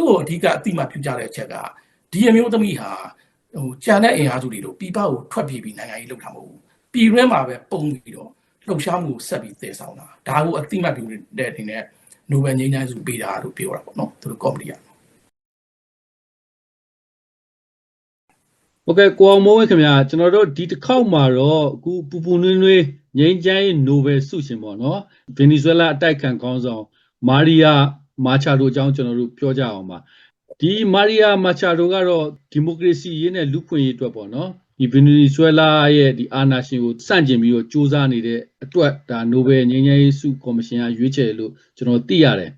သူ့ကိုအဓိကအတိမပြုကြတဲ့အချက်ကဒီအမျိုးသမီးဟာဟိုကြံတဲ့အင်အားစုတွေတို့ပြည်ပကိုထွက်ပြေးပြီးနိုင်ငံရေးလှုပ်တာမဟုတ်ဘူးပြည်တွင်းမှာပဲပုံပြီးတော့လှုပ်ရှားမှုကိုဆက်ပြီးတည်ဆောင်တာဒါကိုအတိမပြုတဲ့အနေနဲ့နိုဘယ်ငြိမ်းချမ်းစုပေးတာလို့ပြောတာပေါ့နော်သူတို့ကော်မတီကဟုတ်ကဲ့ကိုအောင်မိုးဝင်းခင်ဗျာကျွန်တော်တို့ဒီတစ်ခေါက်မှာတော့အခုပူပူနွေးနွေးငိမ့်ချိုင်းနိုဘယ်ဆုရှင်ပေါ့နော်ဗင်နီဇွဲလားအတိုက်ခံခေါင်းဆောင်မာရီယာမာချာဒိုအကြောင်းကျွန်တော်တို့ပြောကြအောင်ပါဒီမာရီယာမာချာဒိုကတော့ဒီမိုကရေစီရေးနဲ့လူ့ခွင့်ရေးအတွက်ပေါ့နော်ဒီဗင်နီဇွဲလားရဲ့ဒီအာဏာရှင်ကိုစန့်ကျင်ပြီးတော့စ조사နေတဲ့အတွက်ဒါနိုဘယ်ငြိမ်းချမ်းရေးဆုကော်မရှင်ကရွေးချယ်လို့ကျွန်တော်သိရတယ်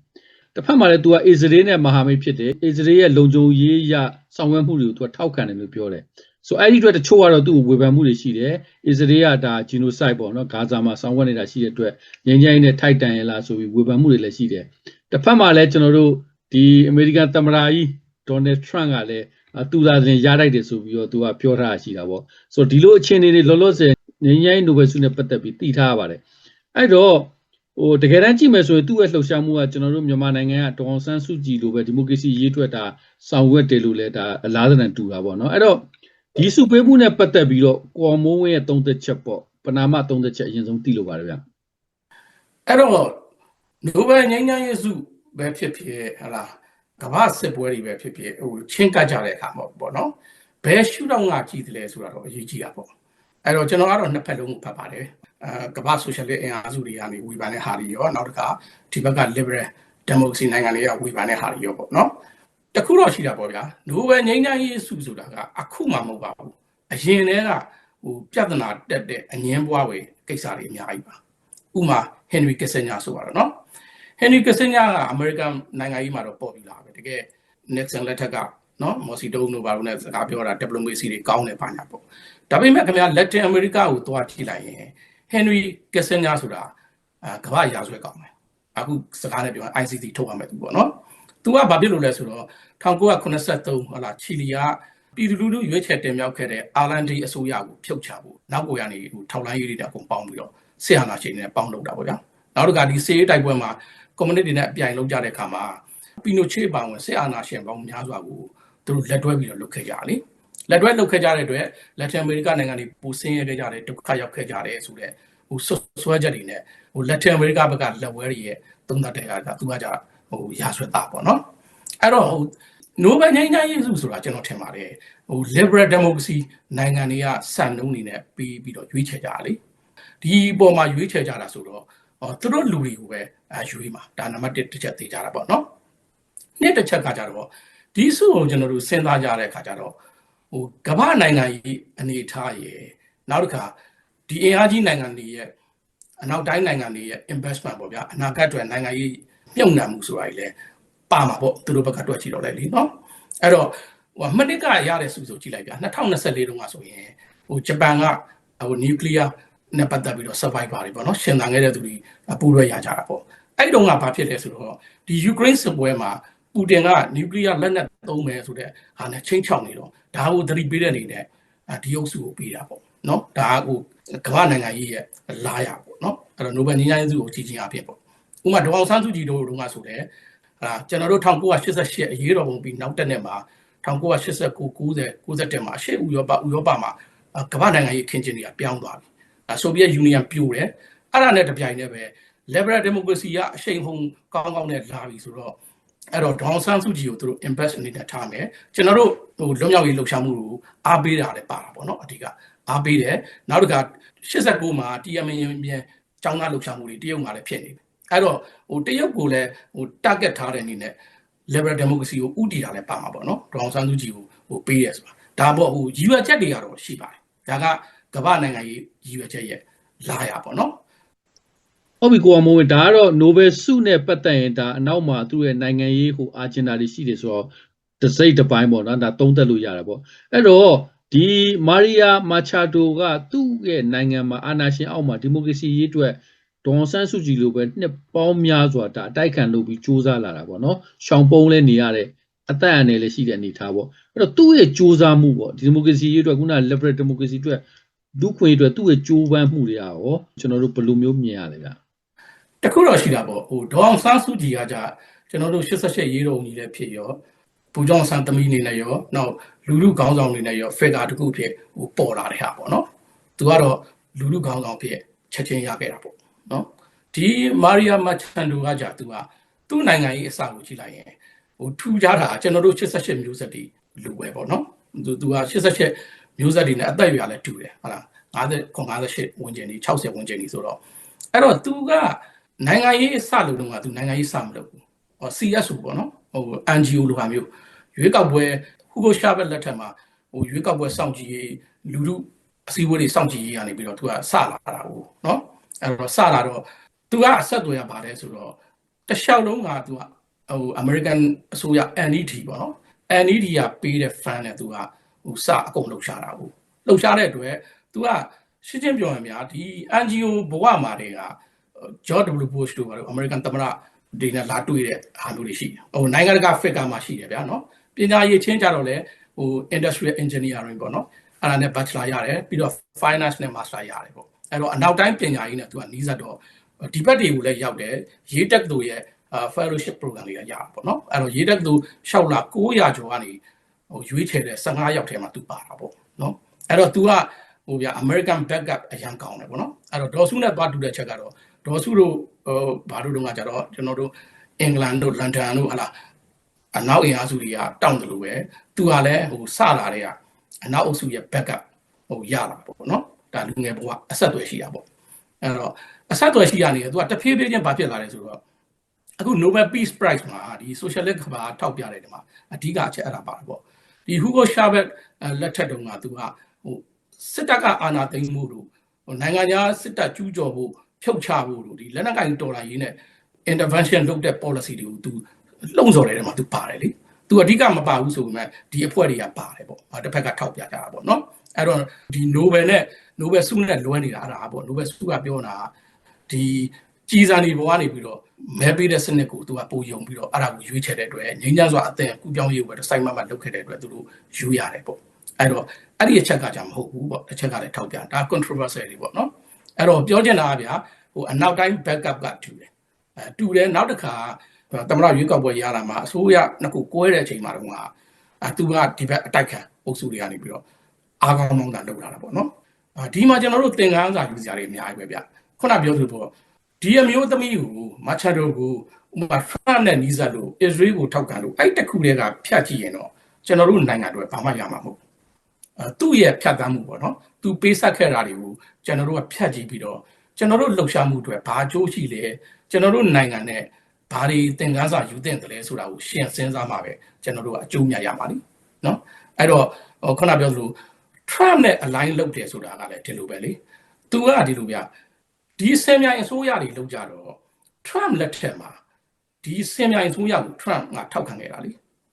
တစ်ဖက်မှာလည်း तू ကအစ္စရေးနဲ့မဟာမိတ်ဖြစ်တယ်အစ္စရေးရဲ့လုံခြုံရေးရဆောင်ရွက်မှုတွေကို तू ထောက်ခံတယ်လို့ပြောတယ်ဆိုအဲ့ဒီအတွက်တချို့ကတော့သူ့ကိုဝေဖန်မှုတွေရှိတယ်အစ္စရေးကဒါဂျီနိုဆိုက်ပေါ့နော်ဂါဇာမှာဆောင်ရွက်နေတာရှိတဲ့အတွက်ငြိမ်းချမ်းရေးနဲ့ထိုက်တန်ရလားဆိုပြီးဝေဖန်မှုတွေလည်းရှိတယ် တစ်ဖက်မှာလည်းကျွန်တော်တို့ဒီအမေရိကန်သမ္မတကြီးဒေါ်နယ်ထရန့်ကလည်းအာသူသာတင်ရတိုက်တယ်ဆိုပြီးတော့သူကပြောထားတာရှိတာပေါ့ဆိုတော့ဒီလိုအခြေအနေတွေလောလောဆယ်ငြိမ်းချမ်းရေးနိုဘယ်ဆုနဲ့ပတ်သက်ပြီးတည်ထားရပါတယ်အဲ့တော့ဟိုတကယ်တမ်းကြည့်မယ်ဆိုရင်သူ့ရဲ့လှုပ်ရှားမှုကကျွန်တော်တို့မြန်မာနိုင်ငံကဒေါအောင်ဆန်းစုကြည်လိုပဲဒီမိုကရေစီရေးအတွက်ဒါဆောင်ရွက်တယ်လို့လည်းဒါအလားတန်တူတာပေါ့နော်အဲ့တော့ဒီစုပေးမှုနဲ့ပတ်သက်ပြီးတော့ကော်မိုးဝင်းရဲ့သုံးသက်ချက်ပေါ့ပနာမသုံးသက်ချက်အရင်ဆုံးသိလို့ပါတယ်ဗျအဲ့တော့ နိုဘယ်ငြိမ်းချမ်းရေးစုပဲဖြစ်ဖြစ်ဟလာကမ္ဘာစစ်ပွဲတွေပဲဖြစ်ဖြစ်ဟိုချင်းကပ်ကြတဲ့အခါမှာပေါ့နော်ဘယ်ရှုထောင့်ကကြည့်တယ်လဲဆိုတာတော့အရေးကြီးတာပေါ့အဲ့တော့ကျွန်တော်ကတော့နှစ်ဖက်လုံးကိုဖတ်ပါတယ်အဲကမ္ဘာဆိုရှယ်လစ်အင်အားစုတွေကနေဝေဖန်တဲ့ဟာတွေရောနောက်တစ်ခါဒီဘက်က liberal democracy နိုင်ငံတွေကဝေဖန်တဲ့ဟာတွေရောပေါ့နော်တခုတော့ရှိတာပေါ့ဗျာနိုဘယ်ငြိမ်းချမ်းရေးစုဆိုတာကအခုမှမဟုတ်ပါဘူးအရင်တည်းကဟိုပြဿနာတက်တဲ့အငင်းပွားဝေကိစ္စတွေအများကြီးပါဥမာဟင်နရီကစ်ဆင်ညာဆိုပါတော့နော် ဟင်နရီကစ်ဆင်ညာကအမေရိကန်နိုင်ငံကြီးမှာတော့ပေါ်ပြီးလာပဲတကယ် Nixon လက်ထက်ကနော်မော်စီတုံးတို့ဘာလို့လဲစကားပြောတာ diplomacy တွေကောင်းတယ်ပါညာပေါ့ဒါပေမဲ့ခင်ဗျာ Latin America ကိုတွားထိလိုက်ရင် Henry Kissinger ဆိုတာအာကမ္ဘာရာဇဝတ်ကောင်းတယ်အခုစကားနဲ့ပြောရင် ICC ထုတ်ရမယ်သူပေါ့နော်သူကဘာဖြစ်လို့လဲဆိုတော့1983ဟလာချီလီကပြည်သူလူထုရွေးချယ်တင်မြှောက်ခဲ့တဲ့အာလန်ဒီအစိုးရကိုဖြုတ်ချဖို့နောက်ကိုရနေဟိုထောက်လိုင်းရေးတွေအကုန်ပေါင်းပြီးတော့ဆရာနာရှင်တွေနဲ့ပေါင်းလုပ်တာပေါ့ဗျာနောက်တစ်ခါဒီစေးတိုက်ပွဲမှာ ကွန်မြူနတီတွေနဲ့အပြိုင်လုပ်ကြတဲ့အခါမှာပီနိုချေပါဝင်ဆရာနာရှင်ပေါင်းများစွာကိုသူတို့လက်တွဲပြီးတော့လုပ်ခဲ့ကြတယ်လေလက်တွဲလုပ်ခဲ့ကြတဲ့အတွက်လက်တင်အမေရိကနိုင်ငံတွေပူဆင်းရဲခဲ့ကြတယ်ဒုက္ခရောက်ခဲ့ကြတယ်ဆိုတဲ့ဟိုဆွဲချက်တွေနဲ့ဟိုလက်တင်အမေရိကဘက်ကလက်ဝဲတွေရဲ့သုံးသပ်တဲ့ကသူကကြဟိုရာဆွဲတာပေါ့နော်အဲ့တော့ဟိုနိုဘယ်ငြိမ်းချမ်းရေးစုဆိုတာကျွန်တော်ထင်ပါတယ်ဟို liberal democracy နိုင်ငံတွေကစံနှုန်းနေနဲ့ပြီးပြီးတော့ရွေးချယ်ကြတာလေဒီပေါ်မှာရွေးချယ်ကြတာဆိုတော့ဟော သူတို့လူတွေကိုပဲအရွေးမှာဒါနံပါတ်1တစ်ချက်သိကြတာပေါ့နော်နှစ်တစ်ချက်ကကြတော့ဒီစုကိုကျွန်တော်တို့စဉ်းစားကြတဲ့အခါကျတော့ဟိုကမ္ဘာနိုင်ငံကြီးအနေထားရယ်နောက်တစ်ခါဒီအင်အားကြီးနိုင်ငံတွေရဲ့အနောက်တိုင်းနိုင်ငံတွေရဲ့ investment ပေါ့ဗျာအနာဂတ်အတွက်နိုင်ငံရေးမြုပ်နှံမှုဆိုတာကြီးလဲပါမှာပေါ့သူတို့ဘက်ကတွက်ကြည့်တော့လေလीနော်အဲ့တော့ဟိုမနစ်ကရတဲ့စုဆိုကြည့်လိုက်ဗျာ2024တုန်းကဆိုရင်ဟိုဂျပန်ကဟိုနျူကလ িয়ার နဲ့ပတ်သက်ပြီးတော့ survivor တွေပေါ့နော်ရှင်သန်ခဲ့တဲ့သူတွေပူးရွက်ရကြတာပေါ့အဲ့တုန်းကဘာဖြစ်လဲဆိုတော့ဒီယူကရိန်းစစ်ပွဲမှာပူတင်ကနျူကလ িয়ার လက်နက်သုံးမယ်ဆိုတဲ့ဟာနဲ့ချင်းချောက်နေတော့ဒါကိုသတိပေးတဲ့အနေနဲ့ဒီအုပ်စုကိုပေးတာပေါ့နော်ဒါကဟိုကမ္ဘာနိုင်ငံကြီးရဲ့လာရပေါ့နော်အဲ့တော့နိုဘယ်ငြိမ်းချမ်းရေးစုကိုကြီးကြီးအဖြစ်ပေါ့ဥပမာဒေါအောင်ဆန်းစုကြည်တို့တုန်းကဆိုတယ်ဟာကျွန်တော်တို့1988အရေးတော်ပုံပြီးနောက်တက်နေမှာ1989 90 91မှာအရှေ့ဥရောပဥရောပမှာကမ္ဘာနိုင်ငံရေးခင်းကျင်းတွေကပြောင်းသွားပြီ ဆိုဗီယက်ယူနီယံပြိုတယ်အဲ့ဒါနဲ့တပြိုင်တည်းပဲ liberal democracy ကအရှိန်ဟုန်ကောင်းကောင်းနဲ့လာပြီဆိုတော့အဲ့တော့ဒေါအောင်ဆန်းစုကြည်ကိုသူတို့ invest အနေနဲ့ထားမယ်ကျွန်တော်တို့ဟိုလွတ်မြောက်ရေးလှုပ်ရှားမှုကိုအားပေးတာလည်းပါတာပေါ့နော်အဓိကအားပေးတယ်နောက်တစ်ခါ89မှာ TMN ပြန်ចောင်းသားလှုပ်ရှားမှုတွေတရုတ်မှာလည်းဖြစ်နေတယ်အဲ့တော့ဟိုတရုတ်ကိုလည်းဟို target ထားတဲ့အနေနဲ့ liberal democracy ကိုဥတည်တာလည်းပါမှာပေါ့နော်ဒေါအောင်ဆန်းစုကြည်ကိုဟိုပေးရဆိုတာဒါပေါ့ဟိုရည်ရွယ်ချက်တွေကတော့ရှိပါတယ်ဒါက ကမ္ဘာနိုင်ငံရေးရည်ရွယ်ချက်ရဲ့လာရပေါ့နော်ဟုတ်ပြီကိုအောင်မိုးဝင်းဒါကတော့ Nobel ဆုနဲ့ပတ်သက်ရင်ဒါအနောက်မှာသူ့ရဲ့နိုင်ငံရေးဟိုအာဂျင်နာတွေရှိတယ်ဆိုတော့တစိမ့်တစ်ပိုင်းပေါ့နော်ဒါသုံးသက်လို့ရတာပေါ့အဲ့တော့ဒီမာရီယာမာချာဒိုကသူ့ရဲ့နိုင်ငံမှာအာဏာရှင်အောက်မှာဒီမိုကရေစီရေးအတွက်ဒေါ်ဆန်းစုကြည်လိုပဲနှစ်ပေါင်းများစွာဒါအတိုက်ခံလုပ်ပြီးစူးစမ်းလာတာပေါ့နော်ရှောင်းပုံးလဲနေရတဲ့အသက်အန္တရာယ်လည်းရှိတဲ့အနေထားပေါ့အဲ့တော့သူ့ရဲ့စူးစမ်းမှုပေါ့ဒီမိုကရေစီရေးအတွက်ခုန liberal democracy အတွက် လူခွင့်အတွက်သူ့ရဲ့ကြိုးပမ်းမှုတွေကရောကျွန်တော်တို့ဘယ်လိုမျိုးမြင်ရလဲဗျာတခုတော့ရှိတာပေါ့ဟိုဒေါအောင်ဆန်းစုကြည်ကကြကျွန်တော်တို့88ရေးတော်ကြီးလည်းဖြစ်ရောပူကြောင့်ဆန်သမီးအနေနဲ့ရောနောက်လူလူခေါင်းဆောင်အနေနဲ့ရော figure တစ်ခုဖြစ်ဟိုပေါ်လာတဲ့ဟာပေါ့နော်သူကတော့လူလူခေါင်းဆောင်ဖြစ်ချက်ချင်းရခဲ့တာပေါ့နော်ဒီမာရီယာမချန်ဒိုကကြာသူကသူ့နိုင်ငံရေးအစကိုကြည့်လိုက်ရင်ဟိုထူကြတာကျွန်တော်တို့88မျိုးဆက်တွေလူပဲပေါ့နော်သူသူက88 မျိုးဆက်တွေနဲ့အသက်အရွယ်လည်းတူတယ်ဟုတ်လား50 58ဝန်းကျင်တွေ60ဝန်းကျင်တွေဆိုတော့အဲ့တော့သူကနိုင်ငံရေးအစလို့တော့ကသူနိုင်ငံရေးစမလုပ်ဘူးဟော CSO ပေါ့နော်ဟို NGO လိုဟာမျိုးရွေးကောက်ပွဲဟူဂိုရှာဘက်လက်ထက်မှာဟိုရွေးကောက်ပွဲစောင့်ကြည့်ရေးလူလူအစည်းအဝေးတွေစောင့်ကြည့်ရေးကနေပြီးတော့သူကစလာတာကိုနော်အဲ့တော့စလာတော့သူကအဆက်အသွယ်ရပါတယ်ဆိုတော့တလျှောက်လုံးကသူကဟို American အစိုးရ NED ပေါ့နော် NED ကပေးတဲ့ fund နဲ့သူက ဟိုစအကုန်လှုပ်ရှားတာကိုလှုပ်ရှားတဲ့အတွက်သူကရှင်းချင်းပြောရင်များဒီ NGO ဘဝမှာတွေက George W Bush တို့ကတော့ American သမ္မတတွေနဲ့လာတွေ့တဲ့အားမျိုးတွေရှိတယ်ဟိုနိုင်ငံတကာ figure မှာရှိတယ်ဗျာနော်ပညာရေးချင်းကြတော့လေဟို industrial engineering ပေါ့နော်အဲ့ဒါနဲ့ bachelor ရတယ်ပြီးတော့ finance နဲ့ master ရတယ်ပေါ့အဲ့တော့အနောက်တိုင်းပညာရေးနဲ့သူကနီးစပ်တော့ဒီဘက်တွေကိုလည်းရောက်တယ်ရေးတက်သူရဲ့ fellowship program တွေကရတာပေါ့နော်အဲ့တော့ရေးတက်သူ6လ900ကျော်ကနေ ဟိုရွေးချယ်တဲ့15ယောက်ထဲမှာသူပါတာပေါ့နော်အဲ့တော့ तू ကဟိုဗျာ American backup အရန်ကောင်းတယ်ပေါ့နော်အဲ့တော့ဒေါ်စုနဲ့သွားတူတဲ့ချက်ကတော့ဒေါ်စုတို့ဟိုဘာတို့တုန်းကကြတော့ကျွန်တော်တို့အင်္ဂလန်တို့လန်ဒန်တို့ဟလာအနောက်အင်အားစုတွေကတောင့်တယ်လို့ပဲသူကလည်းဟိုစလာတဲ့ကအနောက်အုပ်စုရဲ့ backup ဟိုရလာပေါ့နော်ဒါလူငယ်ဘဝအဆက်အသွယ်ရှိတာပေါ့အဲ့တော့အဆက်အသွယ်ရှိရနေတယ်သူကတဖြည်းဖြည်းချင်းဘာဖြစ်လာလဲဆိုတော့အခု Nobel Peace Prize မှာဒီ socialist ကဘာထောက်ပြတယ်ဒီမှာအဓိကအချက်အဲ့ဒါပါတယ်ပေါ့ ဒီ Hugo Chavez လက်ထက်တုန်းကသူကဟိုစစ်တပ်ကအာဏာသိမ်းမှုတို့ဟိုနိုင်ငံခြားစစ်တပ်ကျူးကျော်ဖို့ဖြုတ်ချဖို့တို့ဒီလက်နက်ကင်တော်လာရေးနဲ့ intervention လုပ်တဲ့ policy တွေကိုသူလှုံ့ဆော်တယ်တဲ့မှာသူပါတယ်လေသူအဓိကမပါဘူးဆိုပေမဲ့ဒီအဖွဲ့တွေကပါတယ်ပေါ့တစ်ဖက်ကထောက်ပြကြတာပေါ့နော်အဲ့တော့ဒီ Nobel နဲ့ Nobel ဆုနဲ့လွဲနေတာအဲ့ဒါပေါ့ Nobel ဆုကပြောတာဒီကြီးစားနေဘဝကနေပြီးတော့ မဲပေးတဲ့စနစ်ကိုသူကပိုယုံပြီးတော့အဲ့ဒါကိုရွေးချယ်တဲ့အတွက်ငြိမ်းချမ်းစွာအသင်ကူပြောင်းရေးကိုပဲစိုက်မတ်မလုပ်ခဲ့တဲ့အတွက်သူတို့ယူရတယ်ပေါ့အဲ့တော့အဲ့ဒီအချက်ကကြာမဟုတ်ဘူးပေါ့တစ်ချက်ကလည်းထောက်ပြဒါ controversial တွေပေါ့နော်အဲ့တော့ပြောချင်တာကဗျာဟိုအနောက်တိုင်း backup ကတူတယ်အဲတူတယ်နောက်တစ်ခါတမရရွေးကောက်ပွဲရလာမှာအစိုးရနှစ်ခုကွဲတဲ့အချိန်မှာတော့အသူကဒီဘက်အတိုက်ခံအုပ်စုတွေကနေပြီးတော့အားကောင်းကောင်းသာလုပ်လာတာပေါ့နော်ဒီမှာကျွန်တော်တို့သင်ခန်းစာယူစရာတွေအများကြီးပဲဗျခုနပြောသလိုပေါ့ ဒီအမျိုးသမီးကိုမချာဒိုကိုဥမာဖရန်နဲ့နီးစပ်လို့အစ္စရေးကိုထောက်ခံလို့အဲ့တခုတည်းကဖြတ်ကြည့်ရင်တော့ကျွန်တော်တို့နိုင်ငံတွေဘာမှရမှာမဟုတ်အဲသူ့ရဲ့ဖြတ်သန်းမှုပေါ့နော်သူပေးဆက်ခဲ့တာတွေကိုကျွန်တော်တို့ကဖြတ်ကြည့်ပြီးတော့ကျွန်တော်တို့လှုပ်ရှားမှုတွေဘာအကျိုးရှိလဲကျွန်တော်တို့နိုင်ငံနဲ့ဘာတွေသင်ခန်းစာယူသင့်တယ်လဲဆိုတာကိုရှင်းစဉ်းစားမှပဲကျွန်တော်တို့ကအကျိုးများရမှာလीနော်အဲ့တော့ခုနပြောသလို Trump နဲ့ align လုပ်တယ်ဆိုတာကလည်းဒီလိုပဲလေသူကဒီလိုပြ ဒီဆင်မြိုင်အစိုးရတွေလုပ်ကြတော့ Trump လက်ထက်မှာဒီဆင်မြိုင်အစိုးရကို Trump ကထောက်ခံခဲ့တာလေ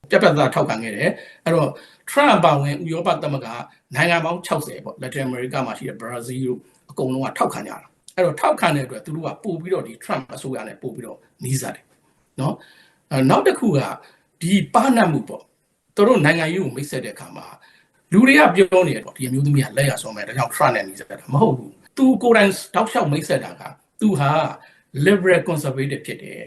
ပြက်ပြက်သားထောက်ခံခဲ့တယ်အဲ့တော့ Trump ပါဝင်ဥရောပသမဂ္ဂနိုင်ငံပေါင်း60ပေါ့ Latin America မှာရှိတဲ့ Brazil တို့အကုန်လုံးကထောက်ခံကြတာအဲ့တော့ထောက်ခံတဲ့အတွက်သူတို့ကပို့ပြီးတော့ဒီ Trump အစိုးရနဲ့ပို့ပြီးတော့နီးစပ်တယ်နော်နောက်တစ်ခုကဒီပါနတ်မှုပေါ့သူတို့နိုင်ငံရေးကိုမိတ်ဆက်တဲ့အခါမှာလူတွေကပြောနေတယ်ပေါ့ဒီအမျိုးသမီးကလက်ရဆောင်မယ်ဒါကြောင့် Trump နဲ့နီးစပ်တာမဟုတ်ဘူး သူကိုယ်တိုင်တောက်လျှောက်မိတ်ဆက်တာကသူဟာ liberal conservative ဖြစ်တယ်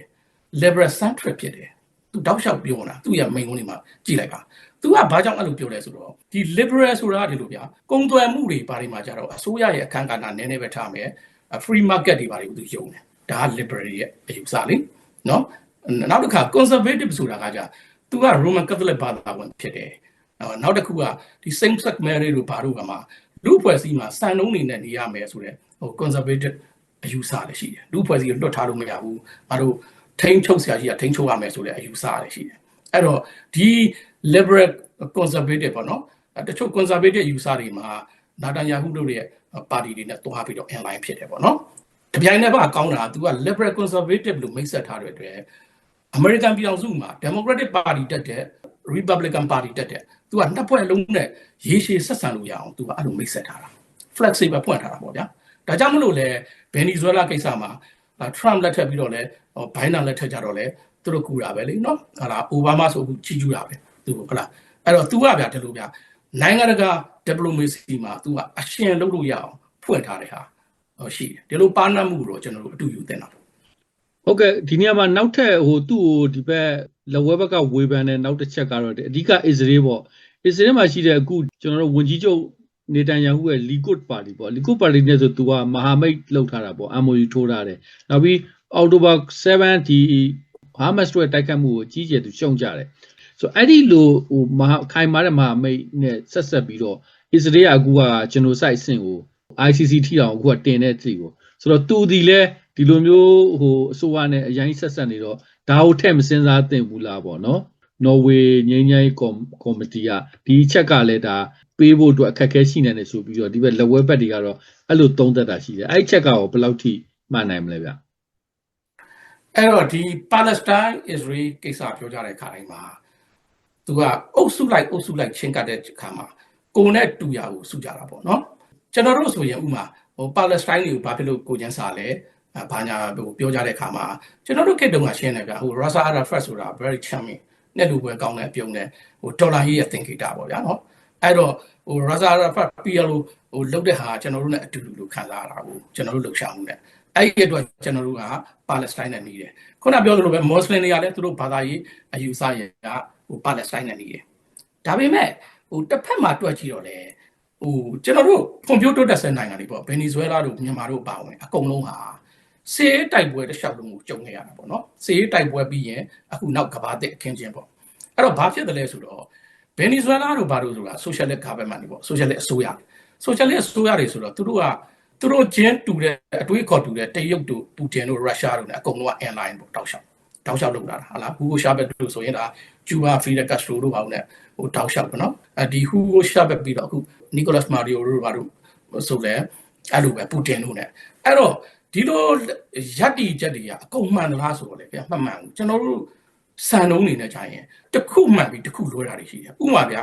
liberal centric ဖြစ်တယ်သူတောက်လျှောက်ပြောတာသူ့ရဲ့မိန်ကုန်းတွေမှာကြည့်လိုက်ပါသူကဘာကြောင့်အဲ့လိုပြောလဲဆိုတော့ဒီ liberal ဆိုတာဒီလိုဗျာကုံသွယ်မှုတွေဘာတွေမှာကြတော့အစိုးရရဲ့အခန်းကဏ္ဍနည်းနည်းပဲထားမယ် free market တွေဘာတွေကိုသူယုံတယ်ဒါက liberal ရဲ့အယူဆလေနော်နောက်တစ်ခါ conservative ဆိုတာကကြသူက roman catholic ဘာသာဝင်ဖြစ်တယ်နောက်တစ်ခုကဒီ same sex marriage တို့ဘာတို့ကမှ လူဖွဲ့စည်းမှာစံနှုန်းနေနဲ့နေရမယ်ဆိုတဲ့ဟို conservative အယူဆလည်းရှိတယ်လူဖွဲ့စည်းကိုလွတ်ထားလို့မရဘူးဘာလို့ထိန်းချုပ်ဆရာကြီးကထိန်းချုပ်ရမယ်ဆိုတဲ့အယူဆလည်းရှိတယ်အဲ့တော့ဒီ liberal conservative ပေါ့နော်တချို့ conservative အယူဆတွေမှာနာတန်ယာဟုတို့ရဲ့ပါတီတွေနဲ့တွားပြီးတော့ inline ဖြစ်တယ်ပေါ့နော်တပြိုင်တည်းပါကောင်းတာက तू က liberal conservative လို့မိတ်ဆက်ထားတဲ့အတွက် American ပြည်အောင်စုမှာ Democratic Party တက်တဲ့ Republican Party တက်တဲ့ तू ကနှစ်ဖွဲ့လုံးနဲ့ရေရှည်ဆက်ဆံလို့ရအောင် तू ကအဲ့လိုမိတ်ဆက်ထားတာ flexible ဖွင့်ထားတာပေါ့ဗျာဒါကြောင့်မလို့လေဗင်နီဇွဲလားကိစ္စမှာ Trump လက်ထက်ပြီးတော့လဲဘိုင်ဒန်လက်ထက်ကြတော့လဲသူတို့ကူတာပဲလေနော်ဟာလားအိုဘားမားဆိုအခုချီးကျူးတာပဲသူဟုတ်လားအဲ့တော့ तू ကဗျာဒီလိုဗျာနိုင်ငံတကာ diplomacy မှာ तू ကအရှင်လုပ်လို့ရအောင်ဖွင့်ထားတဲ့ဟာရှိတယ်ဒီလိုပါနတ်မှုတော့ကျွန်တော်တို့အတူယူတင်တာပေါ့ ဟုတ်ကဲ့ဒီနေရာမှာနောက်ထပ်ဟိုသူ့ကိုဒီဘက်လက်ဝဲဘက်ကဝေဖန်တဲ့နောက်တစ်ချက်ကတော့အဓိကအစ္စရေးပေါ့အစ္စရေးမှာရှိတဲ့အခုကျွန်တော်တို့ဝန်ကြီးချုပ်နေတန်ယာဟုရဲ့လီကွတ်ပါတီပေါ့လီကွတ်ပါတီနဲ့ဆိုသူကမဟာမိတ်လှုပ်ထားတာပေါ့ MOU ထိုးထားတယ်နောက်ပြီးအောက်တိုဘာ7ဒီဟာမတ်စ်တို့ရဲ့တိုက်ခတ်မှုကိုကြီးကျယ်သူရှုံကြတယ်ဆိုတော့အဲ့ဒီလိုဟိုမဟာခိုင်မာတဲ့မဟာမိတ်နဲ့ဆက်ဆက်ပြီးတော့အစ္စရေးကအခုကကျွန်တော်စိုက်အဆင့်ကို ICC ထိအောင်အခုကတင်တဲ့ထိကို ဆိုတော့သူဒီလဲဒီလိုမျိုးဟိုအစိုးရနဲ့အရင်ဆက်ဆက်နေတော့ဒါကိုထည့်မစင်စားသင့်ဘူးလားပေါ့နော်နော်ဝေငိမ့်ငိမ့်ကော်မတီကဒီအချက်ကလည်းဒါပေးဖို့အတွက်အခက်အခဲရှိနေတယ်ဆိုပြီးတော့ဒီဘက်လက်ဝဲဘက်တွေကတော့အဲ့လိုသုံးသက်တာရှိတယ်အဲ့ဒီချက်ကရောဘယ်လောက်ထိမှန်နိုင်မလဲဗျအဲ့တော့ဒီ Palestine Israel ကိစ္စပြောကြတဲ့ခါတိုင်းမှာသူကအုပ်စုလိုက်အုပ်စုလိုက်ချင်းကပ်တဲ့ခါမှာကိုယ်နဲ့တူရကိုစုကြတာပေါ့နော်ကျွန်တော်တို့ဆိုရင်ဥမာ ဟို Palestine တွေကိုဘာဖြစ်လို့ကိုကျန်းစာလဲဘာညာဟိုပြောကြတဲ့ခါမှာကျွန်တော်တို့ခေတ်တုန်းကရှင်းတယ်ဗျဟို Rasa Arafat ဆိုတာ very charming နဲ့လူပွဲကောင်းတဲ့အပြုံးနဲ့ဟိုဒေါ်လာကြီးရဲ့ thinking တာပေါ့ဗျာနော်အဲ့တော့ဟို Rasa Arafat ပြီးရလို့ဟိုလုတ်တဲ့ဟာကျွန်တော်တို့ ਨੇ အတူတူလို့ခံစားရတာကိုကျွန်တော်တို့လှုပ်ရှားမှုနဲ့အဲ့ဒီအတွက်ကျွန်တော်တို့ကပါလက်စတိုင်းနဲ့နေတယ်ခုနပြောသလိုပဲမွတ်စလင်တွေကလည်းသူတို့ဘာသာရေးအယူဆရဲ့ကဟိုပါလက်စတိုင်းနဲ့နေတယ်ဒါပေမဲ့ဟိုတစ်ဖက်မှာတွက်ကြည့်တော့လေ ဟိုကျွန်တော်တို့ကွန်ပျူတာတက်တဲ့နိုင်ငံတွေပေါ့ဗင်နီဇွဲလားတို့မြန်မာတို့ပါဝင်အကုန်လုံးဟာစေးတိုက်ပွဲတစ်လျှောက်လုံးကိုကြုံခဲ့ရတာပေါ့နော်စေးတိုက်ပွဲပြီးရင်အခုနောက်ကဘာတဲ့အခင်းချင်းပေါ့အဲ့တော့ဘာဖြစ်တယ်လဲဆိုတော့ဗင်နီဇွဲလားတို့ဘာတို့ဆိုတာ socialist government တွေပေါ့ socialist အစိုးရ socialist အစိုးရတွေဆိုတော့သူတို့ကသူတို့ချင်းတူတဲ့အတွေးခေါ်တူတဲ့တရုတ်တို့ပူတင်တို့ရုရှားတို့ ਨੇ အကုန်လုံးက airline ပေါ့တောက်လျှောက်တောက်လျှောက်လုပ်လာတာဟာလားဟူဂိုရှာဘက်တို့ဆိုရင်ဒါကျူဘာဖီဒကတ်စထရိုတို့ပါဦး ਨੇ ဟိုတောက်လျှောက်ပေါ့နော်အဲဒီဟူဂိုရှာဘက်ပြီးတော့အခု နီကိုလတ်မာရီယိုတို့ဘာတို့ဆိုလဲအဲ့လိုပဲပူတင်တို့ ਨੇ အဲ့တော့ဒီလိုရက်တီချက်တွေကအကုန်မှန်သလားဆိုတော့လေဗျာမှတ်မှန်ဘူးကျွန်တော်တို့စံနှုံးနေနဲ့ကြာရင်တစ်ခုမှန်ပြီးတစ်ခုလွဲတာတွေရှိတယ်ဥပမာဗျာ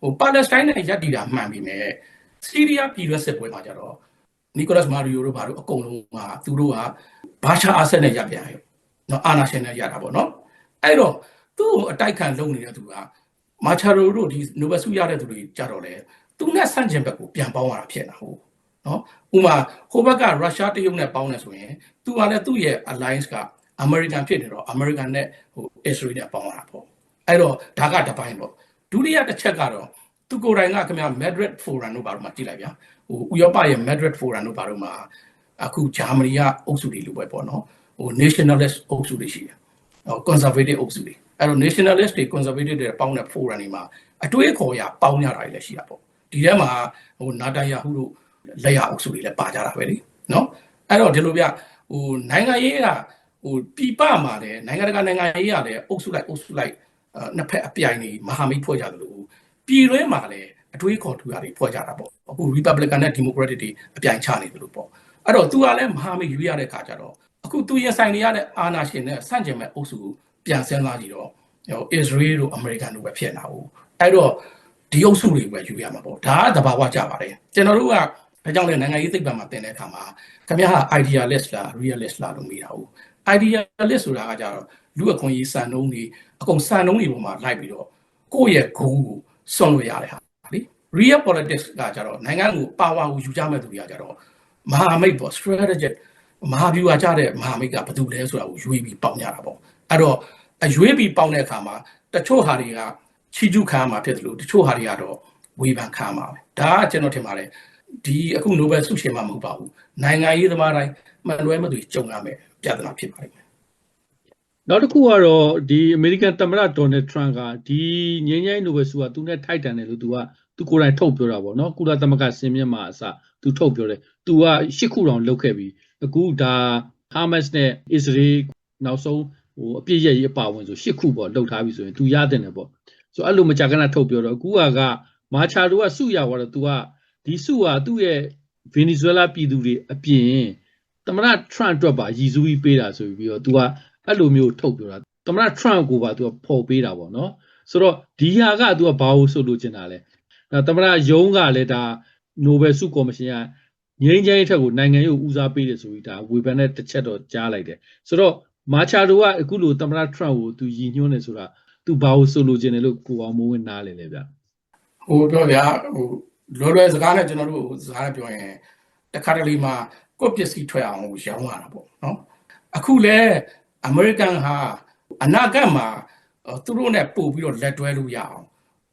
ဟိုပါလက်စတိုင်းနဲ့ရက်တီတာမှန်ပြီမဲ့စီးရီးယားပြည်တွင်းစစ်ပွဲမှာကြတော့နီကိုလတ်မာရီယိုတို့ဘာတို့အကုန်လုံးကသူတို့ကဘာရှာအာဆက်နဲ့ရပ်ပြန်ရောနော်အာနာရှင်နဲ့ရတာပေါ့နော်အဲ့တော့သူ့ကိုအတိုက်ခံလုပ်နေတဲ့သူကမာချာရိုတို့ဒီနိုဘယ်ဆုရတဲ့သူတွေကြတော့လေ သူနဲ့ဆန့်ကျင်ဘက်ကိုပြန်ပေါင်းရတာဖြစ်တာဟုတ်နော်ဥမာဟိုဘက်ကရုရှားတရုတ်နဲ့ပေါင်းနေဆိုရင်သူကလည်းသူ့ရဲ့ alliance ကအမေရိကန်ဖြစ်နေတော့အမေရိကန်နဲ့ဟို Israel နဲ့ပေါင်းရတာပေါ့အဲ့တော့ဒါကတစ်ပိုင်းပေါ့ဒုတိယတစ်ချက်ကတော့သူကိုယ်တိုင်ကခင်ဗျာ Madrid Forum တို့ဘာလို့မှကြည့်လိုက်ဗျာဟိုဥရောပရဲ့ Madrid Forum တို့ဘာလို့မှအခုဂျာမနီကအုပ်စုတွေလိုပဲပေါ့နော်ဟို nationalist အုပ်စုတွေရှိတယ်ဟို conservative အုပ်စုတွေအဲ့တော့ nationalist တွေ conservative တွေပေါင်းတဲ့ forum တွေမှာအတွေးအခေါ်ရပေါင်းကြတာတွေလည်းရှိတာပေါ့ ဒီထဲမှာဟိုနာတယာဟုတို့လက်ရအုပ်စုတွေလည်းပါကြတာပဲလေနော်အဲ့တော့ဒီလိုဗျဟိုနိုင်ငံရေးကဟိုပြပမှာလည်းနိုင်ငံတကာနိုင်ငံရေးကလည်းအုပ်စုလိုက်အုပ်စုလိုက်နှစ်ဖက်အပြိုင်တွေမဟာမိတ်ဖွဲ့ကြတယ်လို့ပြည်တွင်းမှာလည်းအတွေးခေါ်ထူတာတွေဖွဲ့ကြတာပေါ့အခု Republican နဲ့ Democratic တွေအပြိုင်ချနေတယ်လို့ပေါ့အဲ့တော့သူကလည်းမဟာမိတ်ရွေးရတဲ့ခါကျတော့အခုသူရင်ဆိုင်နေရတဲ့အာဏာရှင်နဲ့ဆန့်ကျင်မဲ့အုပ်စုကိုပြန်ဆင်းလာကြည့်တော့ဟို Israel တို့ American တို့ပဲဖြစ်နေတာဟုတ်အဲ့တော့ ဒီအုပ်စုတွေပဲယူရမှာပေါ့ဒါကသဘာဝကြပါတယ်ကျွန်တော်တို့ကဒါကြောင့်လည်းနိုင်ငံရေးသိပ္ပံမှာသင်တဲ့အခါမှာခင်ဗျားဟာ idealist လား realist လားလို့မေးတာဟုတ် idealist ဆိုတာကကြတော့လူအခွင့်အရေးစံနှုန်းတွေအကုန်စံနှုန်းတွေပေါ်မှာလိုက်ပြီးတော့ကိုယ့်ရဲ့ဂုဏ်ကိုစွန့်လို့ရတဲ့ဟာလေ real politics ကကြတော့နိုင်ငံကို power ကိုယူကြမဲ့သူတွေကကြတော့မဟာမိတ်ပေါ့ strategic မဟာဗျူဟာကြတဲ့မဟာမိတ်ကဘာတူလဲဆိုတာကိုရွေးပြီးပေါင်းကြတာပေါ့အဲ့တော့အရွေးပြီးပေါင်းတဲ့အခါမှာတချို့ဟာတွေက ချီကျူးခံမှာဖြစ်တယ်လို့တချို့ဟာတွေကတော့ဝေဖန်ခံမှာပဲဒါကကျွန်တော်ထင်ပါတယ်ဒီအခု Nobel ဆုရှင်မှာမဟုတ်ပါဘူးနိုင်ငံရေးသမားတိုင်းမှန်လွဲမသွေကြုံရမယ်ပြဿနာဖြစ်ပါလိမ့်မယ်နောက်တစ်ခုကတော့ဒီအမေရိကန်သမ္မတဒေါ်နယ်ထရန့်ကဒီငြိမ်းချမ်းရေးနိုဘယ်ဆုကသူနဲ့ထိုက်တန်တယ်လို့သူကသူကိုယ်တိုင်ထုတ်ပြောတာပေါ့နော်ကုလသမဂ္ဂစင်မြင့်မှာအစသူထုတ်ပြောတယ်သူကရှစ်ခုတောင်လုပ်ခဲ့ပြီအခုဒါဟာမတ်စ်နဲ့အစ္စရေးနောက်ဆုံးဟိုအပြည့်ရရေးအပါဝင်ဆိုရှစ်ခုပေါ့လုပ်ထားပြီဆိုရင်သူရတဲ့တယ်ပေါ့ ဆိုအဲ့လိုမကြာခဏထုတ်ပြောတော့အခုကကမာချာတို့ကစုရသွားတော့သူကဒီစုကသူ့ရဲ့ဗင်နီဇွဲလားပြည်သူတွေအပြင်သမ္မတထရန့်အတွက်ပါရည်စူးပြီးပေးတာဆိုပြီးတော့သူကအဲ့လိုမျိုးထုတ်ပြောတာသမ္မတထရန့်ကိုပါသူကပေါ်ပေးတာပေါ့နော်ဆိုတော့ဒီဟာကသူကဘာလို့ဆိုလို့ချင်တာလဲဒါသမ္မတယုံကလည်းဒါနိုဘယ်ဆုကော်မရှင်ကငြိမ်းချမ်းရေးထက်ကိုနိုင်ငံရေးဦးစားပေးတယ်ဆိုပြီးဒါဝေဖန်တဲ့တစ်ချက်တော့ကြားလိုက်တယ်ဆိုတော့မာချာတို့ကအခုလိုသမ္မတထရန့်ကိုသူရည်ညွှန်းနေဆိုတာ သူဘာလို့ဆိုလို့ချင်တယ်လို့ကိုအောင်မိုးဝင်နားလေလေဗျဟိုပြောဗျာဟိုလွယ်လွယ်စကားနဲ့ကျွန်တော်တို့စကားနဲ့ပြောရင်တခါတလေမှာကိုယ့်ပစ္စည်းထွက်အောင်ရောင်းရတာပေါ့နော်အခုလဲအမေရိကန်ဟာအနာဂတ်မှာအော်သူတို့နဲ့ပို့ပြီးတော့လက်တွဲလို့ရအောင်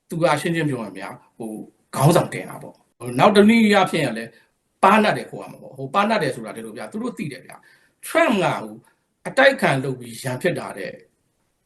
သူကရှင်းရှင်းပြောရမယ်ဟိုခေါင်းဆောင်တင်တာပေါ့ဟိုနောက်တစ်နည်းအားဖြင့်ရလဲပါနတ်တယ်ခေါ်ရမှာပေါ့ဟိုပါနတ်တယ်ဆိုတာတည်းလို့ဗျာသူတို့သိတယ်ဗျာ Trump ကဟိုအတိုက်ခံလုပ်ပြီးရန်ဖြစ်တာတဲ့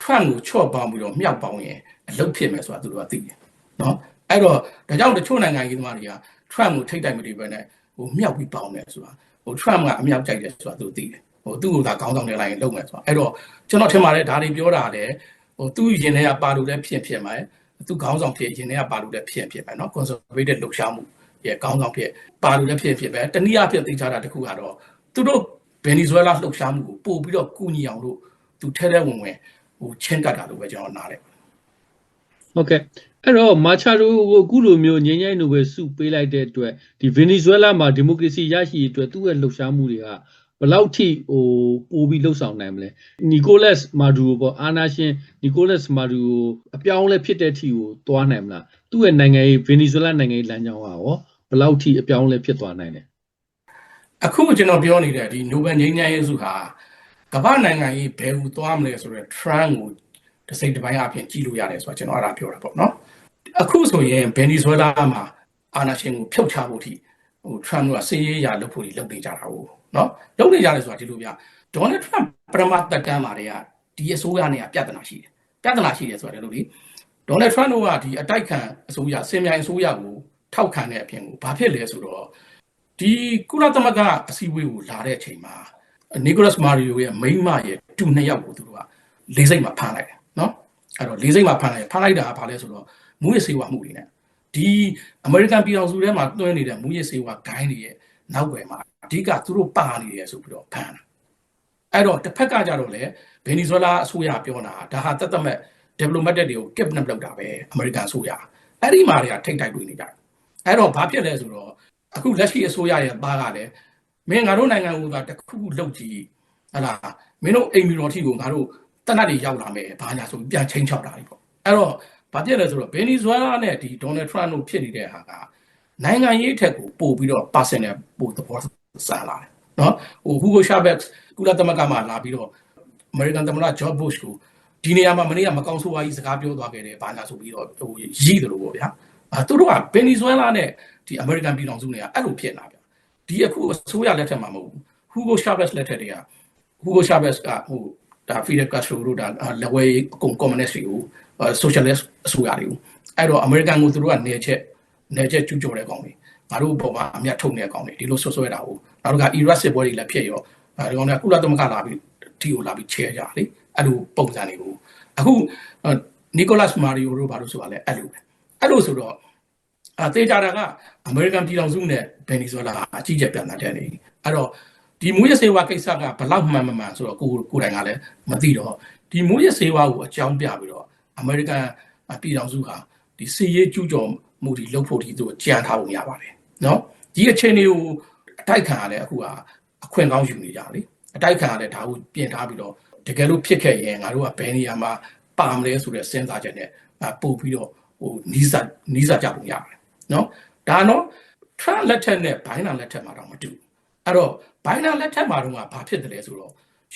Trump ကိုချော့ပေါင်းပြီးတော့မြောက်ပေါင်းရင်အလုပ်ဖြစ်မယ်ဆိုတာသူတို့ကသိတယ်နော်အဲ့တော့ဒါကြောင့်တချို့နိုင်ငံကြီးသမားတွေက Trump ကိုထိတ်တိုက်မတည်ပဲနဲ့ဟိုမြောက်ပြီးပေါင်းတယ်ဆိုတာဟို Trump ကအမြောက်ကြိုက်တယ်ဆိုတာသူသိတယ်ဟိုသူ့ကိုသာခေါင်းဆောင်နေလိုက်ရင်လုပ်မယ်ဆိုတာအဲ့တော့ကျွန်တော်ထင်ပါတယ်ဒါတွေပြောတာလည်းဟိုသူ့ရင်ထဲကပါလို့လည်းဖြစ်ဖြစ်မယ်သူခေါင်းဆောင်ဖြစ်ရင်ထဲကပါလို့လည်းဖြစ်ဖြစ်မယ်နော် conservative လှုပ်ရှားမှုရဲ့ခေါင်းဆောင်ဖြစ်ပါလို့လည်းဖြစ်ဖြစ်ပဲတနည်းအားဖြင့်သိချတာတစ်ခုကတော့သူတို့ဗင်နီဇွဲလားလှုပ်ရှားမှုကိုပို့ပြီးတော့ကူညီအောင်လို့သူထဲထဲဝင်ဝင် ဟိုချင်းကတ်တာလို့ပဲကျွန်တော်နားလဲဟုတ်ကဲ့အဲ့တော့မာချာဒိုကိုအခုလိုမျိုးငြိမ်းချမ်းရေးနိုဘယ်ဆုပေးလိုက်တဲ့အတွက်ဒီဗင်နီဇွဲလားမှာဒီမိုကရေစီရရှိရေးအတွက်သူ့ရဲ့လှုပ်ရှားမှုတွေကဘယ်လောက်ထိဟိုပိုပြီးလှုပ်ဆောင်နိုင်မလဲနီကိုလက်မာဒူရိုပေါ့အာနာရှင်နီကိုလက်မာဒူရိုအပြောင်းအလဲဖြစ်တဲ့အထိကိုသွားနိုင်မလားသူ့ရဲ့နိုင်ငံရေးဗင်နီဇွဲလားနိုင်ငံရေးလမ်းကြောင်းကရောဘယ်လောက်ထိအပြောင်းအလဲဖြစ်သွားနိုင်လဲအခုကျွန်တော်ပြောနေတဲ့ဒီ Nobel ငြိမ်းချမ်းရေးဆုဟာ ကမ္ဘာနိုင်ငံကြီးဘယ်ဟူသွားမလဲဆိုတော့ Trump ကိုတစ်စိတ်တစ်ပိုင်းအပြင်ကြည့်လို့ရတယ်ဆိုတော့ကျွန်တော်အဲ့ဒါပြောတာပေါ့နော်အခုဆိုရင်ဗင်နီဇွဲလားမှာအာဏာရှင်ကိုဖျောက်ချဖို့ထိဟို Trump ကစီးရေးရာလုပ်ဖို့လုပ်နေကြတာဟုတ်နော်လုပ်နေကြတယ်ဆိုတာဒီလိုပြဒေါ်နယ်ထရန့်ပရမတ်တက်တမ်းမှာတွေကဒီအစိုးရနဲ့ပြဿနာရှိတယ်ပြဿနာရှိတယ်ဆိုတာလည်းလို့လေဒေါ်နယ်ထရန့်တို့ကဒီအတိုက်ခံအစိုးရစင်မြိုင်အစိုးရကိုထောက်ခံတဲ့အပြင်ကိုဘာဖြစ်လဲဆိုတော့ဒီကုလသမဂ္ဂအစည်းအဝေးကိုလာတဲ့အချိန်မှာ နီကိုလတ်မာရီယိုရဲ့မိန်းမရဲ့တူနှစ်ယောက်ကိုသူတို့ကလေးစိတ်မှာဖမ်းလိုက်တယ်နော်အဲ့တော့လေးစိတ်မှာဖမ်းလိုက်ဖမ်းလိုက်တာကဘာလဲဆိုတော့မူရစေဝါမှုတွေနဲ့ဒီအမေရိကန်ပြည်ထောင်စုထဲမှာတွင်းနေတဲ့မူရစေဝါဂိုင်းတွေရဲ့နောက်ွယ်မှာအဓိကသူတို့ပါနေတယ်ဆိုပြီးတော့ဖမ်းတာအဲ့တော့တစ်ဖက်ကကြတော့လေဗင်နီဇွဲလားအစိုးရပြောတာဒါဟာတသက်မဲ့ diplomatic တွေကို kidnap လုပ်တာပဲအမေရိကန်အစိုးရအဲ့ဒီမှာတွေကထိတ်တိုက်တွေ့နေကြတယ်အဲ့တော့ဘာဖြစ်လဲဆိုတော့အခုလက်ရှိအစိုးရရဲ့သားကလည်း မင်းငါတို့နိုင်ငံကတခုခုလုပ်ကြည့်ဟလာမင်းတို့အိမ်မီတော်ထီကိုငါတို့တနတ်တွေရောက်လာမယ်ဘာညာဆိုပြန်ချင်းချောက်တာလေပေါ့အဲ့တော့ဘာဖြစ်လဲဆိုတော့ဗင်နီဇွဲလားနဲ့ဒီဒေါ်နယ်ထရန့်တို့ဖြစ်နေတဲ့ဟာကနိုင်ငံရေးထက်ကိုပို့ပြီးတော့ personal ပို့သဘောဆန်လာတယ်နော်ဟိုဟူဂိုရှာဘက်ကုလသမဂ္ဂမှာလာပြီးတော့အမေရိကန်သမ္မတဂျော့ဘုရှ်ကိုဒီနေရာမှာမနေ့ကမကောင်းဆိုးဝါးကြီးစကားပြောသွားခဲ့တယ်ဘာညာဆိုပြီးတော့ဟိုရည်တယ်လို့ပေါ့ဗျာအဲသူတို့ကဗင်နီဇွဲလားနဲ့ဒီအမေရိကန်ပြည်ထောင်စုတွေကအဲ့လိုဖြစ်လာဗျ ဒီအခုအစိုးရလက်ထက်မှာမဟုတ်ဘူးဟူဂိုရှာဘက်လက်ထက်တွေကဟူဂိုရှာဘက်ကဟိုဒါဖီဒယ်ကတ်စထရိုတို့ဒါလက်ဝဲအကုန်ကွန်မြူနစ်တွေကိုဆိုရှယ်လစ်အစိုးရတွေကိုအဲ့တော့အမေရိကန်ကိုသူတို့ကနေချက်နေချက်ကျူးကျော်တဲ့ကောင်တွေငါတို့ဘောမှာအမြတ်ထုတ်နေတဲ့ကောင်တွေဒီလိုဆွဆွဲတာကိုနောက်တစ်ခါအီရတ်စစ်ပွဲတွေလည်းဖြစ်ရောအဲဒီကောင်တွေကကုလသမဂ္ဂလာပြီးဒီကိုလာပြီးချဲကြလေအဲ့လိုပုံစံတွေကိုအခုနီကိုလတ်မာရီယိုတို့ဘာလို့ဆိုတာလဲအဲ့လိုပဲအဲ့လိုဆိုတော့ အသေးကြတာကအမေရိကန်ပြည်ထောင်စုနဲ့ဗင်နီဇွဲလားအကြီးကျယ်ပြန်လာတဲ့နေအဲ့တော့ဒီမူရစေဝါကိစ္စကဘလောက်မှန်မှန်ဆိုတော့ကိုကိုတိုင်ကလည်းမသိတော့ဒီမူရစေဝါကိုအကြောင်းပြပြီးတော့အမေရိကန်ပြည်ထောင်စုဟာဒီစီရေးကျူးကျော်မှုတွေလုပ်ဖို့ဒီသူကြံထားပုံရပါတယ်နော်ဒီအခြေအနေကိုအတိုက်ခံရလဲအခုကအခွင့်ကောင်းယူနေကြလေအတိုက်ခံရလဲဒါကိုပြင်ထားပြီးတော့တကယ်လို့ဖြစ်ခဲ့ရင်ငါတို့ကဘယ်နေရာမှာပါမလဲဆိုတဲ့စဉ်းစားချက်နဲ့ပို့ပြီးတော့ဟိုနီးစပ်နီးစပ်ကြပုံရပါတယ် နော်ဒါနော် Trump လက်ထက်နဲ့ဘိုင်းနာလက်ထက်မှာတော့မတူအဲ့တော့ဘိုင်းနာလက်ထက်မှာတော့ဘာဖြစ်တယ်လဲဆိုတော့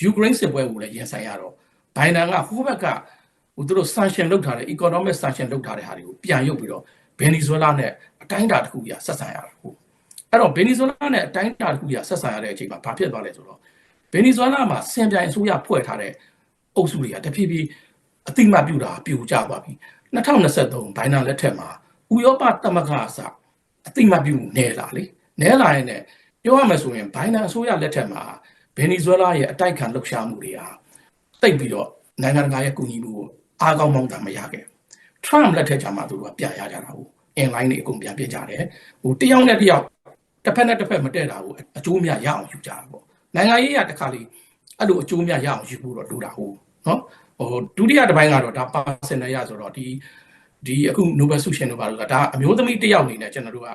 Ukraine စစ်ပွဲကိုလည်းရင်ဆိုင်ရတော့ဘိုင်ဒန်ကဟိုဘက်ကဟိုသူတို့ sanction လုပ်ထားတဲ့ economic sanction လုပ်ထားတဲ့ဟာတွေကိုပြန်ရုပ်ပြီးတော့ Venezuela နဲ့အတိုင်းအတာတစ်ခုကြီးဆက်ဆံရတာဟုတ်အဲ့တော့ Venezuela နဲ့အတိုင်းအတာတစ်ခုကြီးဆက်ဆံရတဲ့အချိန်မှာဘာဖြစ်သွားလဲဆိုတော့ Venezuela မှာစင်ပြိုင်အစိုးရဖွဲ့ထားတဲ့အုပ်စုတွေကတဖြည်းဖြည်းအတိမတ်ပြူတာပြူကျသွားပြီ2023ဘိုင်ဒန်လက်ထက်မှာ ဥရောပသမဂ္ဂအစအတိမတ်ပြုနေလာလေနဲလာရင်လည်းပြောရမယ်ဆိုရင်ဘိုင်ဒန်အစိုးရလက်ထက်မှာဗင်နီဇွဲလားရဲ့အတိုက်ခံလှုပ်ရှားမှုတွေဟာတိတ်ပြီးတော့နိုင်ငံတကာရဲ့ကူညီမှုကိုအားကောင်းမောင်းတာမရခဲ့ထရမ်လက်ထက်ကျမှသူတို့ကပြန်ရကြတာဟုတ်အင်လိုင်းတွေအကုန်ပြန်ပြစ်ကြတယ်ဟိုတယောက်နဲ့တယောက်တစ်ဖက်နဲ့တစ်ဖက်မတည့်တာကိုအကျိုးများရအောင်ယူကြတာပေါ့နိုင်ငံရေးရတခါလေးအဲ့လိုအကျိုးများရအောင်ယူဖို့တော့လိုတာဟုတ်နော်ဟိုဒုတိယတစ်ပိုင်းကတော့ဒါပါစင်နယ်ရဆိုတော့ဒီ ဒီအခု Nobel ဆုရှင်တို့ဘာလို့ကဒါအမျိုးသမီးတစ်ယောက်အနေနဲ့ကျွန်တော်တို့က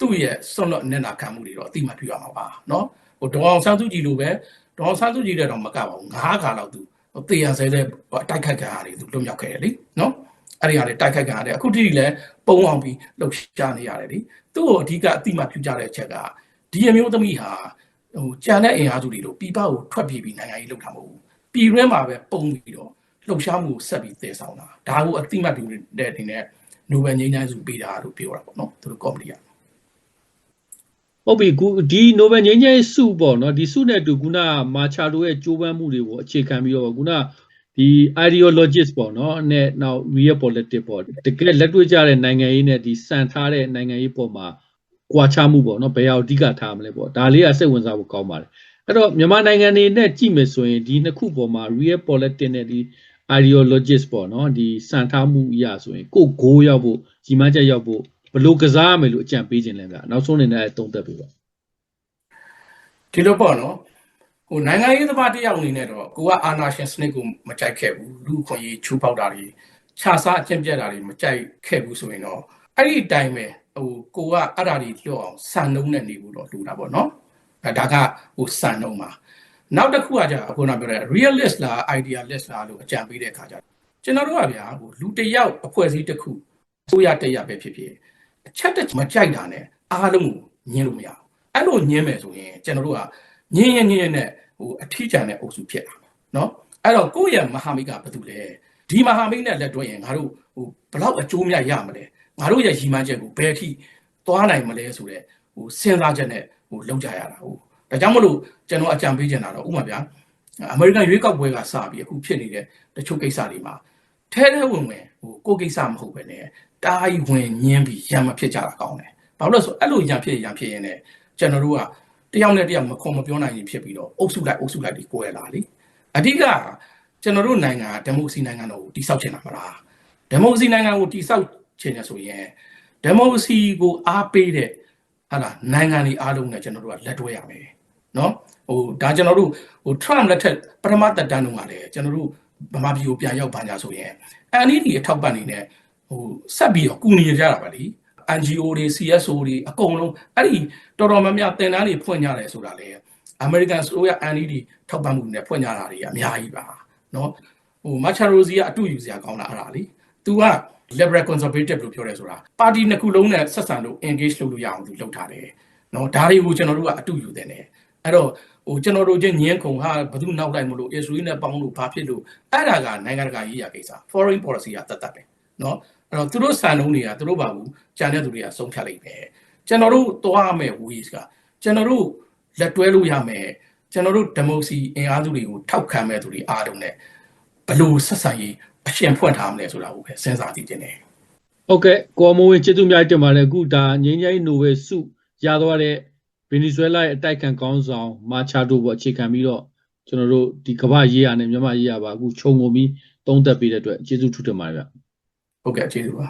သူ့ရဲ့စွန့်လွတ်မျက်နှာခံမှုတွေတော့အတိမတ်ပြရမှာပါနော်ဟိုဒေါအောင်ဆန်းစုကြည်လိုပဲဒေါအောင်ဆန်းစုကြည်တဲ့တော့မကပါဘူးငါးခါလောက်သူတေးရဆဲတဲ့တိုက်ခိုက်ခံရတယ်သူလွတ်မြောက်ခဲ့တယ်လေနော်အဲ့ဒီဟာလေတိုက်ခိုက်ခံရတယ်အခုတိတိလည်းပုံအောင်ပြီးလှုပ်ရှားနေရတယ်လေသူ့ကိုအဓိကအတိမတ်ပြကြတဲ့အချက်ကဒီအမျိုးသမီးဟာဟိုကြံတဲ့အင်အားစုတွေလို့ပြည်ပကိုထွက်ပြေးပြီးနိုင်ငံရေးလုပ်တာမဟုတ်ဘူးပြည်တွင်းမှာပဲပုံပြီးတော့ လှုပ်ရှားမှုကိုဆက်ပြီးတည်ဆောင်တာဒါကိုအတိမတ်ပြုတဲ့အနေနဲ့နိုဘယ်ငြိမ်းချမ်းစုပေးတာလို့ပြောတာပေါ့နော်သူတို့ကော်မတီကဟုတ်ပြီခုဒီ Nobel ငြိမ်းချမ်းရေးဆုပေါ့နော်ဒီဆုနဲ့အတူခုနမာချာတိုရဲ့ကြိုးပမ်းမှုတွေကိုအခြေခံပြီးတော့ခုနဒီ ideologist ပေါ့နော်နဲ့နောက် real politics ပေါ့တကယ်လက်တွေ့ကြတဲ့နိုင်ငံရေးနဲ့ဒီစံထားတဲ့နိုင်ငံရေးပေါ်မှာကွာခြားမှုပေါ့နော်ဘယ်ဟာကိုအဓိကထားမလဲပေါ့ဒါလေးကစိတ်ဝင်စားဖို့ကောင်းပါတယ်အဲ့တော့မြန်မာနိုင်ငံနေနဲ့ကြည့်မယ်ဆိုရင်ဒီနှစ်ခုပေါ်မှာ real politics နဲ့ဒီ ideologist ပေါ့နော်ဒီစံထားမှုအရာဆိုရင်ကိုယ်ဂိုးရောက်ဖို့ကြီးမန်းချက်ရောက်ဖို့ဘယ်လိုကစားရမယ်လို့အကြံပေးခြင်းလဲဗျနောက်ဆုံးအနေနဲ့သုံးသပ်ပေးပါဒီလိုပေါ့နော်ဟိုနိုင်ငံရေးသမားတစ်ယောက်အနေနဲ့တော့ကိုကအာနာရှင်စနစ်ကိုမကြိုက်ခဲ့ဘူးလူအခွင့်အရေးချိုးဖောက်တာတွေခြားစားအကျင့်ပြတ်တာတွေမကြိုက်ခဲ့ဘူးဆိုရင်တော့အဲ့ဒီအတိုင်းပဲဟိုကိုကအဲ့ဒါတွေပြောအောင်စံနှုံးနဲ့နေဖို့တော့လိုတာပေါ့နော်အဲဒါကဟိုစံနှုံးပါ နောက်တစ်ခုကကြာခုနပြောတဲ့ realist လား idealist လားလို့အကြံပေးတဲ့အခါကျကျွန်တော်တို့ကဗျာဟိုလူတစ်ယောက်အဖွဲ့အစည်းတစ်ခုဆိုရတက်ရပဲဖြစ်ဖြစ်အချက်တစ်မကြိုက်တာနဲ့အားလုံးကိုညင်းလို့မရဘူးအဲ့လိုညင်းမယ်ဆိုရင်ကျွန်တော်တို့ကညင်းရညင်းရနဲ့ဟိုအထီးကျန်တဲ့အုပ်စုဖြစ်တာနော်အဲ့တော့ကိုယ့်ရဲ့မဟာမိတ်ကဘာတူလဲဒီမဟာမိတ်နဲ့လက်တွဲရင်ငါတို့ဟိုဘလောက်အကျိုးမြတ်ရမလဲငါတို့ရဲ့ရည်မှန်းချက်ကိုဘယ်အထိသွားနိုင်မလဲဆိုတော့ဟိုစဉ်းစားချက်နဲ့ဟိုလောက်ကြရတာဟုတ် ဒါကြောင့်မလို့ကျွန်တော်အကြံပေးချင်တာတော့ဥပမာဗျာအမေရိကန်ရွေးကောက်ပွဲကစပြီးအခုဖြစ်နေတဲ့တချို့ကိစ္စတွေမှာထဲထဲဝင်ဝင်ဟိုကိုယ်ကိစ္စမဟုတ်ပဲねတားကြီးဝင်ညင်းပြီးရံမဖြစ်ကြတာကောင်းတယ်ဘာလို့လဲဆိုအဲ့လိုရံဖြစ်ရံဖြစ်ရင်ねကျွန်တော်တို့ကတယောက်နဲ့တယောက်မခွန်မပြောနိုင်ရင်ဖြစ်ပြီးတော့အုပ်စုလိုက်အုပ်စုလိုက်ဒီကိုယ်ရလာလေအဓိကကျွန်တော်တို့နိုင်ငံကဒီမိုကရေစီနိုင်ငံတော်ကိုတိဆောက်ချင်တာမလားဒီမိုကရေစီနိုင်ငံကိုတိဆောက်ချင်တယ်ဆိုရင်ဒီမိုကရေစီကိုအားပေးတဲ့ဟာလာနိုင်ငံတွေအားလုံးနဲ့ကျွန်တော်တို့ကလက်တွဲရမယ် နော်ဟိုဒါကျွန်တော်တို့ဟို Trump လက်ထက်ပထမသက်တမ်းတုန်းကလည်းကျွန်တော်တို့ဗမာပြည်ကိုပြန်ရောက်ပါ냐ဆိုရင် NLD အထောက်ပံ့နေနဲ့ဟိုဆက်ပြီးတော့ကူညီကြတာပါလေ NGO တွေ CSO တွေအကုန်လုံးအဲ့ဒီတော်တော်များများတင်တန်းတွေဖွင့်ကြတယ်ဆိုတာလေ American ဆိုရ NLD ထောက်ပံ့မှုနဲ့ဖွင့်ကြတာတွေအများကြီးပါနော်ဟို Macha Rosie ကအတူယူစရာကောင်းတာအဲ့ဒါလေ तू က liberal conservative လို့ပြောတယ်ဆိုတာပါတီနှစ်ခုလုံးနဲ့ဆက်ဆံလို့ engage လုပ်လို့ရအောင်သူလုပ်ထားတယ်နော်ဒါတွေကိုကျွန်တော်တို့ကအတူယူတယ်ね အဲ့တော့ဟိုကျွန်တော်တို့ချင်းညင်းခုံဟာဘယ်သူနောက်လိုက်မလို့ Israel နဲ့ပေါင်းလို့ဘာဖြစ်လို့အဲ့ဒါကနိုင်ငံတကာရေးရာကိစ္စ foreign policy ကတတ်တတ်ပဲနော်အဲ့တော့သူတို့စံနှုန်းတွေကသူတို့ဘာဘူးကြံတဲ့သူတွေကဆုံးဖြတ်လိုက်ပဲကျွန်တော်တို့သွားရမယ့် ways ကကျွန်တော်တို့လက်တွဲလို့ရမယ်ကျွန်တော်တို့ democracy အင်အားစုတွေကိုထောက်ခံမဲ့သူတွေအားလုံးနဲ့ဘယ်လို့ဆက်ဆံရေးအရှင်ဖွင့်ထားမလဲဆိုတာကိုပဲစဉ်းစားကြည့်တင်တယ်ဟုတ်ကဲ့ကိုမိုးဝင်ကျေးဇူးများတင်ပါတယ်အခုဒါငင်းငိုင်းနိုဘယ်ဆုရသွားတဲ့ ဗင်နီဇွဲလားရဲ့အတိုက်ခံကောင်းဆောင်မာချာတိုပေါ့အခြေခံပြီးတော့ကျွန်တော်တို့ဒီကမ္ဘာရေးရနဲ့မြန်မာရေးရပါအခုခြုံငုံပြီးသုံးသက်ပေးတဲ့အတွက်ကျေးဇူးထူးတင်ပါတယ်ဗျဟုတ်ကဲ့ကျေးဇူးပါ